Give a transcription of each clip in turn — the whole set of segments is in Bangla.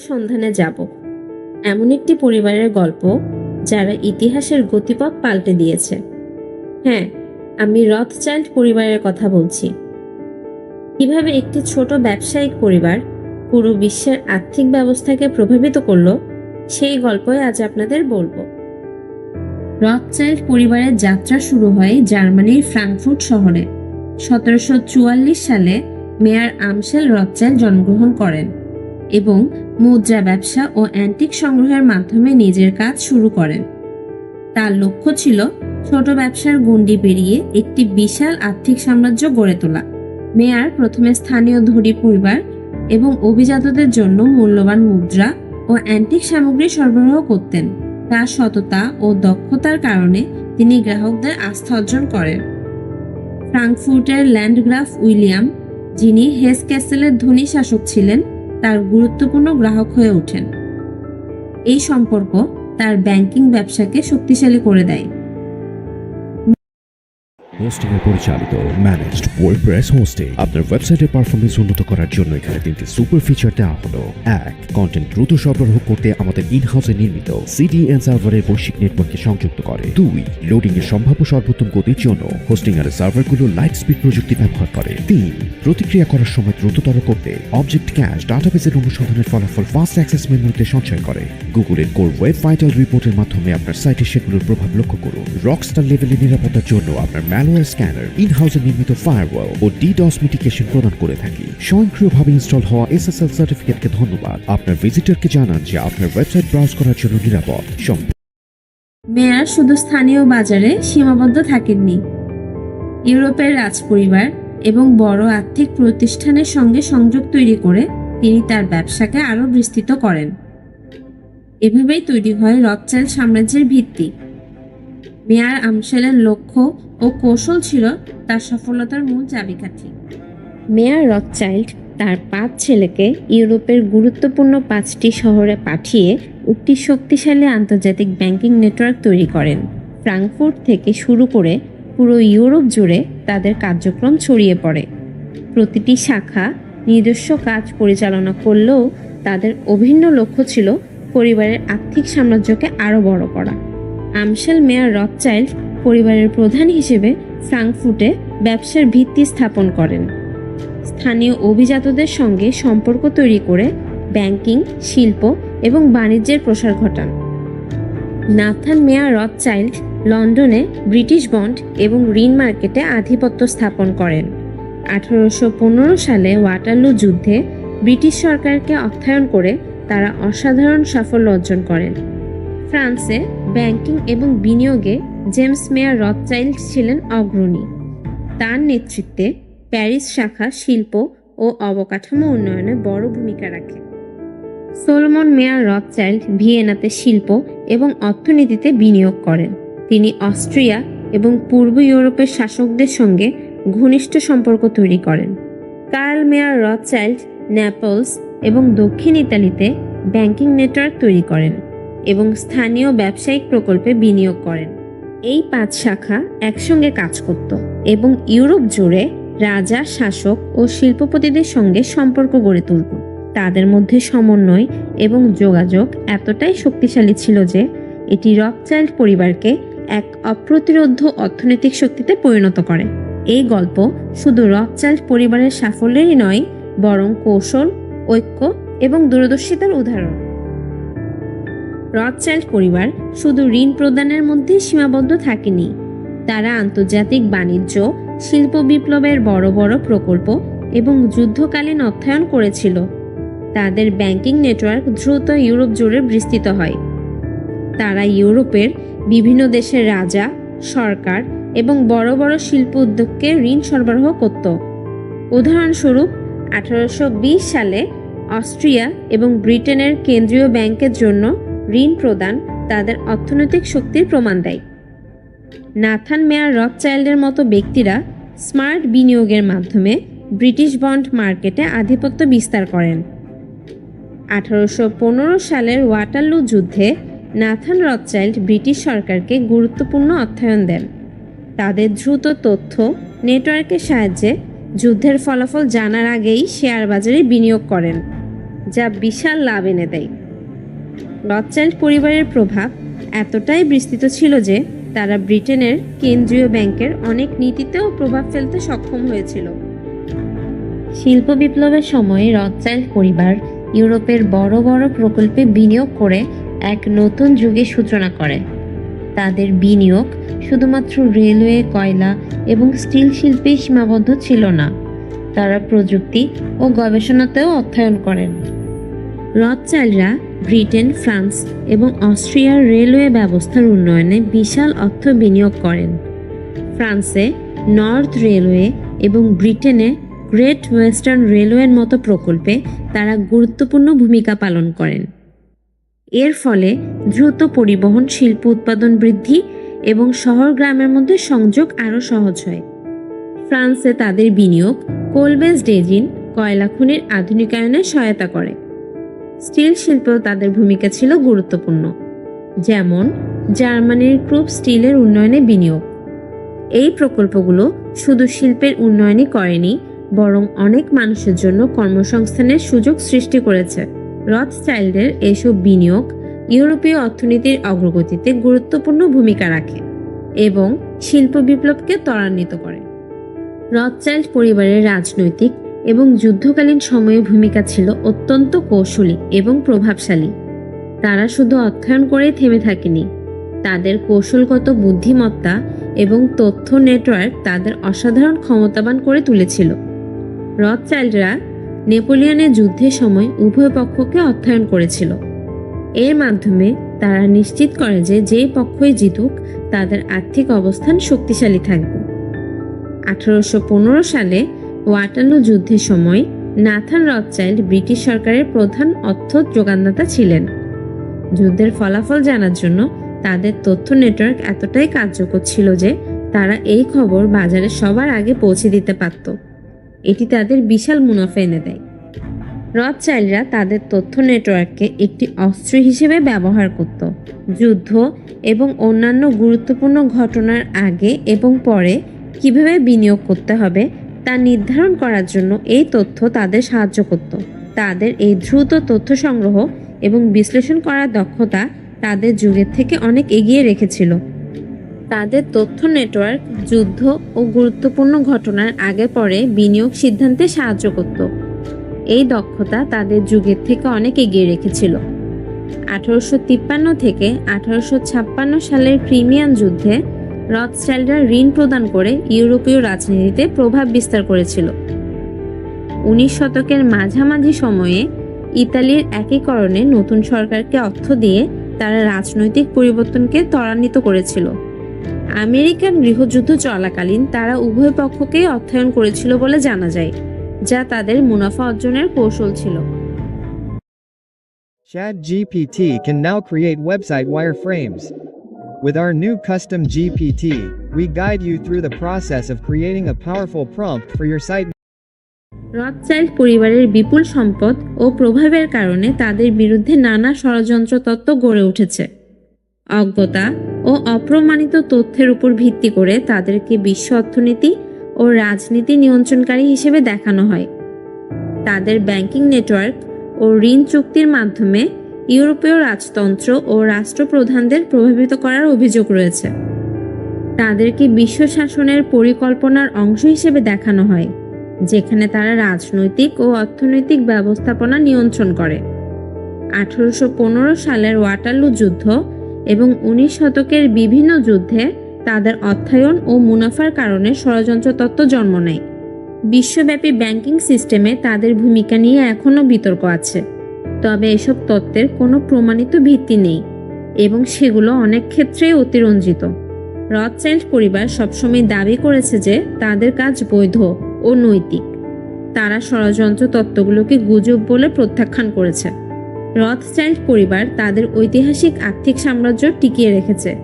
সন্ধানে যাব। এমন একটি পরিবারের গল্প যারা ইতিহাসের গতিপথ পাল্টে দিয়েছে। হ্যাঁ আমি রথচাইল্ড পরিবারের কথা বলছি। কীভাবে একটি ছোট ব্যবসায়িক পরিবার পুরো বিশ্বের আর্থিক ব্যবস্থাকে প্রভাবিত করল, সেই গল্পই আজ আপনাদের বলব। রথচাইল্ড পরিবারের যাত্রা শুরু হয় জার্মানির ফ্রাঙ্কফুর্ট শহরে। সতেরোশো চুয়াল্লিশ সালে মেয়ার আমসেল রথচাইল্ড জন্মগ্রহণ করেন। এবং মুদ্রা ব্যবসা ও অ্যান্টিক সংগ্রহের মাধ্যমে নিজের কাজ শুরু করেন। তার লক্ষ্য ছিল ছোট ব্যবসার গণ্ডি পেরিয়ে একটি বিশাল আর্থিক সাম্রাজ্য গড়ে তোলা। মেয়ার প্রথমে স্থানীয় ধনী পরিবার এবং অভিজাতদের জন্য মূল্যবান মুদ্রা ও অ্যান্টিক সামগ্রী সরবরাহ করতেন। তার সততা ও দক্ষতার কারণে তিনি গ্রাহকদের আস্থা অর্জন করেন। ফ্রাঙ্কফুর্টের ল্যান্ডগ্রাফ উইলিয়াম, যিনি হেস ক্যাসেলের ধনী শাসক ছিলেন তার গুরুত্বপূর্ণ গ্রাহক হয়ে ওঠেন। এই সম্পর্ক তার ব্যাংকিং ব্যবসাকে শক্তিশালী করে দেয়। হোস্টিং এ পরিচালিত ম্যানেজড ওয়ার্ডপ্রেস হোস্টিং আপনার ওয়েবসাইটের পারফরমেন্স উন্নত করার জন্য এখানে তিনটি সুপার ফিচার দেওয়া হলো। এক কন্টেন্ট দ্রুত সরবরাহ করতে আমাদের ইন হাউসে নির্মিত সিডিএন সার্ভারের বৈশ্বিক সংযুক্ত করে। দুই লোডিং এর সম্ভাব্য সর্বোত্তম গতির জন্য হোস্টিং এর সার্ভারগুলো লাইট স্পিড প্রযুক্তি ব্যবহার করে। তিন, প্রতিক্রিয়া করার সময় দ্রুততর করতে অবজেক্ট ক্যাশ ডাটাবেসের অনুসন্ধানের ফলাফল ফাস্ট অ্যাক্সেস মেমোরিতে সঞ্চয় করে। গুগলের কোর ওয়েব ভাইটাল রিপোর্টের মাধ্যমে আপনার সাইটে সেগুলোর প্রভাব লক্ষ্য করুন। রকস্টার লেভেলের নিরাপত্তার জন্য আপনার ম্যালওয়্যার স্ক্যানার ইন হাউসে নির্মিত ফায়ারওয়াল ও ডিডস মিটিকেশন প্রদান করে থাকি। স্বয়ংক্রিয়ভাবে ইনস্টল হওয়া এসএসএল সার্টিফিকেটকে ধন্যবাদ। আপনার ভিজিটরকে জানান যে আপনার ওয়েবসাইট ব্রাউজ করার জন্য নিরাপদ। মেয়ার শুধু স্থানীয় বাজারে সীমাবদ্ধ থাকেননি। ইউরোপের রাজপরিবার এবং বড় আর্থিক প্রতিষ্ঠানের সঙ্গে সংযোগ তৈরি করে তিনি তার ব্যবসাকে আরও বিস্তৃত করেন। এভাবেই তৈরি হয় রথচাইল্ড সাম্রাজ্যের ভিত্তি। মেয়ার আমসেলের লক্ষ্য ও কৌশল ছিল তার সফলতার মূল চাবিকাঠি। মেয়ার রথচাইল্ড তার পাঁচ ছেলেকে ইউরোপের গুরুত্বপূর্ণ পাঁচটি শহরে পাঠিয়ে একটি শক্তিশালী আন্তর্জাতিক ব্যাংকিং নেটওয়ার্ক তৈরি করেন। ফ্রাঙ্কফুর্ট থেকে শুরু করে পুরো ইউরোপ জুড়ে তাদের কার্যক্রম ছড়িয়ে পড়ে। প্রতিটি শাখা নিজস্ব কাজ পরিচালনা করলেও তাদের অভিন্ন লক্ষ্য ছিল পরিবারের আর্থিক সাম্রাজ্যকে আরও বড় করা। আমশেল মেয়ার রথচাইল্ড পরিবারের প্রধান হিসেবে ফ্রাঙ্কফুটে ব্যবসার ভিত্তি স্থাপন করেন। স্থানীয় অভিজাতদের সঙ্গে সম্পর্ক তৈরি করে ব্যাংকিং, শিল্প এবং বাণিজ্যের প্রসার ঘটান। নাথান মেয়ার রথচাইল্ড লন্ডনে ব্রিটিশ বন্ড এবং ঋণ মার্কেটে আধিপত্য স্থাপন করেন। আঠারোশো পনেরো সালে ওয়াটারলু যুদ্ধে ব্রিটিশ সরকারকে অর্থায়ন করে তারা অসাধারণ সাফল্য অর্জন করেন। ফ্রান্সে ব্যাংকিং এবং বিনিয়োগে জেমস মেয়ার রথচাইল্ড ছিলেন অগ্রণী। তার নেতৃত্বে প্যারিস শাখা শিল্প ও অবকাঠামো উন্নয়নে বড় ভূমিকা রাখে। সোলমন মেয়ার রথচাইল্ড ভিয়েনাতে শিল্প এবং অর্থনীতিতে বিনিয়োগ করেন। তিনি অস্ট্রিয়া এবং পূর্ব ইউরোপের শাসকদের সঙ্গে ঘনিষ্ঠ সম্পর্ক তৈরি করেন। কার্ল মেয়ার রথচাইল্ড ন্যাপলস এবং দক্ষিণ ইতালিতে ব্যাংকিং নেটওয়ার্ক তৈরি করেন। এবং স্থানীয় ব্যবসায়িক প্রকল্পে বিনিয়োগ করেন। এই পাঁচ শাখা একসঙ্গে কাজ করত এবং ইউরোপ জুড়ে রাজা, শাসক ও শিল্পপতিদের সঙ্গে সম্পর্ক গড়ে তুলত। তাদের মধ্যে সমন্বয় এবং যোগাযোগ এতটাই শক্তিশালী ছিল যে, এটি রকচাইল্ড পরিবারকে এক অপ্রতিরোধ্য অর্থনৈতিক শক্তিতে পরিণত করে। এই গল্প শুধু রকচাইল্ড পরিবারের সাফল্যেরই নয়, বরং কৌশল, ঐক্য এবং দূরদর্শিতার উদাহরণ। রথচাইল্ড পরিবার শুধু ঋণ প্রদানের মধ্যেই সীমাবদ্ধ থাকেনি। তারা আন্তর্জাতিক বাণিজ্য, শিল্প বিপ্লবের বড় বড় প্রকল্প এবং যুদ্ধকালীন অর্থায়ন করেছিল। তাদের ব্যাংকিং নেটওয়ার্ক দ্রুত ইউরোপ জুড়ে বিস্তৃত হয়। তারা ইউরোপের বিভিন্ন দেশের রাজা, সরকার এবং বড় বড় শিল্প উদ্যোগকে ঋণ সরবরাহ করত। উদাহরণস্বরূপ, আঠারোশো বিশ সালে অস্ট্রিয়া এবং ব্রিটেনের কেন্দ্রীয় ব্যাংকের জন্য ঋণ প্রদান তাদের অর্থনৈতিক শক্তির প্রমাণ দেয়। নাথান মেয়ার রথচাইল্ডের মতো ব্যক্তিরা স্মার্ট বিনিয়োগের মাধ্যমে ব্রিটিশ বন্ড মার্কেটে আধিপত্য বিস্তার করেন। আঠারোশো পনেরো সালের ওয়াটারলু যুদ্ধে নাথান রথচাইল্ড ব্রিটিশ সরকারকে গুরুত্বপূর্ণ অর্থায়ন দেন। তাদের দ্রুত তথ্য, নেটওয়ার্কের সাহায্যে যুদ্ধের ফলাফল জানার আগেই শেয়ার বাজারে বিনিয়োগ করেন, যা বিশাল লাভ এনে দেয়। রথচাইল্ড পরিবারের প্রভাব এতটাই বিস্তৃত ছিল যে তারা ব্রিটেনের কেন্দ্রীয় ব্যাংকের অনেক নীতিতেও প্রভাব ফেলতে সক্ষম হয়েছিল। শিল্প বিপ্লবের সময় রথচাইল্ড পরিবার ইউরোপের বড় বড় প্রকল্পে বিনিয়োগ করে এক নতুন যুগের সূচনা করে। তাদের বিনিয়োগ শুধুমাত্র রেলওয়ে, কয়লা এবং স্টিল শিল্পে সীমাবদ্ধ ছিল না। তারা প্রযুক্তি ও গবেষণাতেও অর্থায়ন করেন। রথচাইল্ডরা ব্রিটেন, ফ্রান্স এবং অস্ট্রিয়ার রেলওয়ে ব্যবস্থার উন্নয়নে বিশাল অর্থ বিনিয়োগ করেন। ফ্রান্সে নর্থ রেলওয়ে এবং ব্রিটেনে গ্রেট ওয়েস্টার্ন রেলওয়ের মতো প্রকল্পে তারা গুরুত্বপূর্ণ ভূমিকা পালন করেন। এর ফলে দ্রুত পরিবহন, শিল্প উৎপাদন বৃদ্ধি এবং শহর গ্রামের মধ্যে সংযোগ আরও সহজ হয়। ফ্রান্সে তাদের বিনিয়োগ কোলবেস ডেজিন, কয়লা খনির আধুনিকায়নে সহায়তা করে। স্টিল শিল্পেও তাদের ভূমিকা ছিল গুরুত্বপূর্ণ, যেমন জার্মানির ক্রুপ স্টিলের উন্নয়নে বিনিয়োগ। এই প্রকল্পগুলো শুধু শিল্পের উন্নয়নই করেনি, বরং অনেক মানুষের জন্য কর্মসংস্থানের সুযোগ সৃষ্টি করেছে। রথ চাইল্ডের এসব বিনিয়োগ ইউরোপীয় অর্থনীতির অগ্রগতিতে গুরুত্বপূর্ণ ভূমিকা রাখে এবং শিল্প বিপ্লবকে ত্বরান্বিত করে। রথচাইল্ড পরিবারের রাজনৈতিক এবং যুদ্ধকালীন সময়ে ভূমিকা ছিল অত্যন্ত কৌশলী এবং প্রভাবশালী। তারা শুধু অধ্যয়ন করেই থেমে থাকেনি। তাদের কৌশলগত বুদ্ধিমত্তা এবং তথ্য নেটওয়ার্ক তাদের অসাধারণ ক্ষমতাবান করে তুলেছিল। রথচাইল্ডরা নেপোলিয়নের যুদ্ধের সময় উভয় পক্ষকে অধ্যয়ন করেছিল। এর মাধ্যমে তারা নিশ্চিত করে যে যে পক্ষই জিতুক, তাদের আর্থিক অবস্থান শক্তিশালী থাকবে। আঠারোশো পনেরো সালে ওয়াটারলু যুদ্ধের সময় নাথান রথচাইল্ড ব্রিটিশ সরকারের প্রধান অর্থ যোগানদাতা ছিলেন। যুদ্ধের ফলাফল জানার জন্য তাদের তথ্য নেটওয়ার্ক এতটাই কার্যকর ছিল যে তারা এই খবর বাজারে সবার আগে পৌঁছে দিতে পারত। এটি তাদের বিশাল মুনাফা এনে দেয়। রথচাইল্ডরা তাদের তথ্য নেটওয়ার্ককে একটি অস্ত্র হিসেবে ব্যবহার করত। যুদ্ধ এবং অন্যান্য গুরুত্বপূর্ণ ঘটনার আগে এবং পরে কীভাবে বিনিয়োগ করতে হবে তা নির্ধারণ করার জন্য এই তথ্য তাদের সাহায্য করত। তাদের এই দ্রুত তথ্য সংগ্রহ এবং বিশ্লেষণ করার দক্ষতা তাদের যুগের থেকে অনেক এগিয়ে রেখেছিল। তাদের তথ্য নেটওয়ার্ক যুদ্ধ ও গুরুত্বপূর্ণ ঘটনার আগে পরে বিনিয়োগ সিদ্ধান্তে সাহায্য করত। এই দক্ষতা তাদের যুগের থেকে অনেক এগিয়ে রেখেছিল। আঠারোশো তিপ্পান্ন থেকে আঠারোশো ছাপ্পান্ন সালের ক্রিমিয়ান যুদ্ধে রথস্টাইলরা ঋণ প্রদান করে ইউরোপীয় রাজনীতিতে প্রভাব বিস্তার করেছিল উনিশ শতকের মাঝামাঝি সময়ে ইতালির একীকরণে নতুন সরকারকে অর্থ দিয়ে তারা রাজনৈতিক পরিবর্তনকে ত্বরান্বিত করেছিল আমেরিকান গৃহযুদ্ধ চলাকালীন তারা উভয় পক্ষকেই অর্থায়ন করেছিল বলে জানা যায়, যা তাদের মুনাফা অর্জনের কৌশল ছিল can now create website wireframes. With our new custom GPT, we guide you through the process of creating a powerful prompt for your site. Rothschild পরিবারের বিপুল সম্পদ ও প্রভাবের কারণে তাদের বিরুদ্ধে নানা ষড়যন্ত্র তত্ত্ব গড়ে উঠেছে অজ্ঞতা ও অপ্রমাণিত তথ্যের উপর ভিত্তি করে তাদেরকে বিশ্ব অর্থনীতি ও রাজনীতি নিয়ন্ত্রণকারী হিসেবে দেখানো হয় তাদের ব্যাংকিং নেটওয়ার্ক ও ঋণ চুক্তির মাধ্যমে ইউরোপীয় রাজতন্ত্র ও রাষ্ট্রপ্রধানদের প্রভাবিত করার অভিযোগ রয়েছে। তাদেরকে বিশ্ব শাসনের পরিকল্পনার অংশ হিসেবে দেখানো হয়, যেখানে তারা রাজনৈতিক ও অর্থনৈতিক ব্যবস্থাপনা নিয়ন্ত্রণ করে। আঠারোশো পনেরো সালের ওয়াটারলু যুদ্ধ এবং উনিশ শতকের বিভিন্ন যুদ্ধে তাদের অর্থায়ন ও মুনাফার কারণে ষড়যন্ত্র তত্ত্ব জন্ম নেয়। বিশ্বব্যাপী ব্যাংকিং সিস্টেমে তাদের ভূমিকা নিয়ে এখনও বিতর্ক আছে। তবে এসব তত্ত্বের কোনো প্রমাণিত ভিত্তি নেই এবং সেগুলো অনেক ক্ষেত্রেই অতিরঞ্জিত। রথচাইল্ড পরিবার সবসময় দাবি করেছে যে তাদের কাজ বৈধ ও নৈতিক। তারা ষড়যন্ত্র তত্ত্বগুলোকে গুজব বলে প্রত্যাখ্যান করেছে। রথচাইল্ড পরিবার তাদের ঐতিহাসিক আর্থিক সাম্রাজ্য টিকিয়ে রেখেছে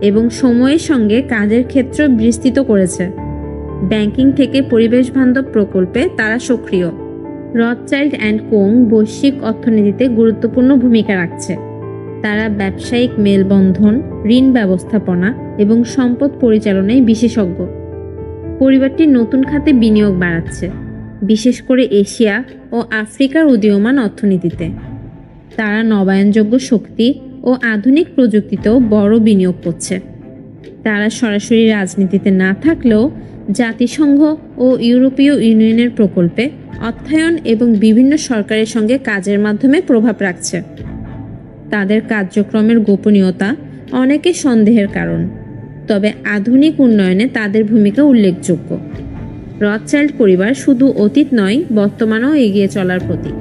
এবং সময়ের সঙ্গে কাজের ক্ষেত্র বিস্তৃত করেছে। ব্যাংকিং থেকে পরিবেশ বান্ধব প্রকল্পে তারা সক্রিয়। রথচাইল্ড অ্যান্ড কোং বৈশ্বিক অর্থনীতিতে গুরুত্বপূর্ণ ভূমিকা রাখছে। তারা ব্যবসায়িক মেলবন্ধন, ঋণ ব্যবস্থাপনা এবং সম্পদ পরিচালনায় বিশেষজ্ঞ। পরিবারটি নতুন খাতে বিনিয়োগ বাড়াচ্ছে, বিশেষ করে এশিয়া ও আফ্রিকার উদীয়মান অর্থনীতিতে। তারা নবায়নযোগ্য শক্তি ও আধুনিক প্রযুক্তিতেও বড় বিনিয়োগ করছে। তারা সরাসরি রাজনীতিতে না থাকলেও জাতিসংঘ ও ইউরোপীয় ইউনিয়নের প্রকল্পে অর্থায়ন এবং বিভিন্ন সরকারের সঙ্গে কাজের মাধ্যমে প্রভাব রাখছে। তাদের কার্যক্রমের গোপনীয়তা অনেকে সন্দেহের কারণ, তবে আধুনিক উন্নয়নে তাদের ভূমিকা উল্লেখযোগ্য। রথচাইল্ড পরিবার শুধু অতীত নয়, বর্তমানেও এগিয়ে চলার প্রতীক।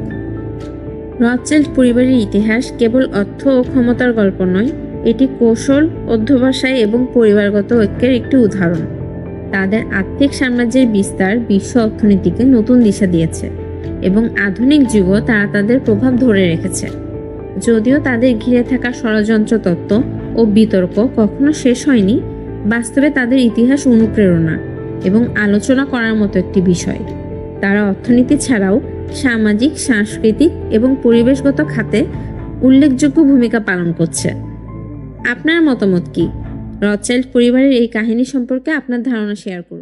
রথচাইল্ড পরিবারের ইতিহাস কেবল অর্থ ও ক্ষমতার গল্প নয়, এটি কৌশল, অধ্যবসায় এবং পরিবারগত ঐক্যের একটি উদাহরণ। তাদের আর্থিক সাম্রাজ্যের বিস্তার বিশ্ব অর্থনীতিকে নতুন দিশা দিয়েছে এবং আধুনিক যুগও তারা তাদের প্রভাব ধরে রেখেছে। যদিও তাদের ঘিরে থাকা ষড়যন্ত্র তত্ত্ব ও বিতর্ক কখনো শেষ হয়নি, বাস্তবে তাদের ইতিহাস অনুপ্রেরণা এবং আলোচনা করার মতো একটি বিষয়। তারা অর্থনীতি ছাড়াও সামাজিক, সাংস্কৃতিক এবং পরিবেশগত খাতে উল্লেখযোগ্য ভূমিকা পালন করছে। আপনার মতামত কি? রথচাইল্ড পরিবারের এই কাহিনী সম্পর্কে আপনার ধারণা শেয়ার করুন।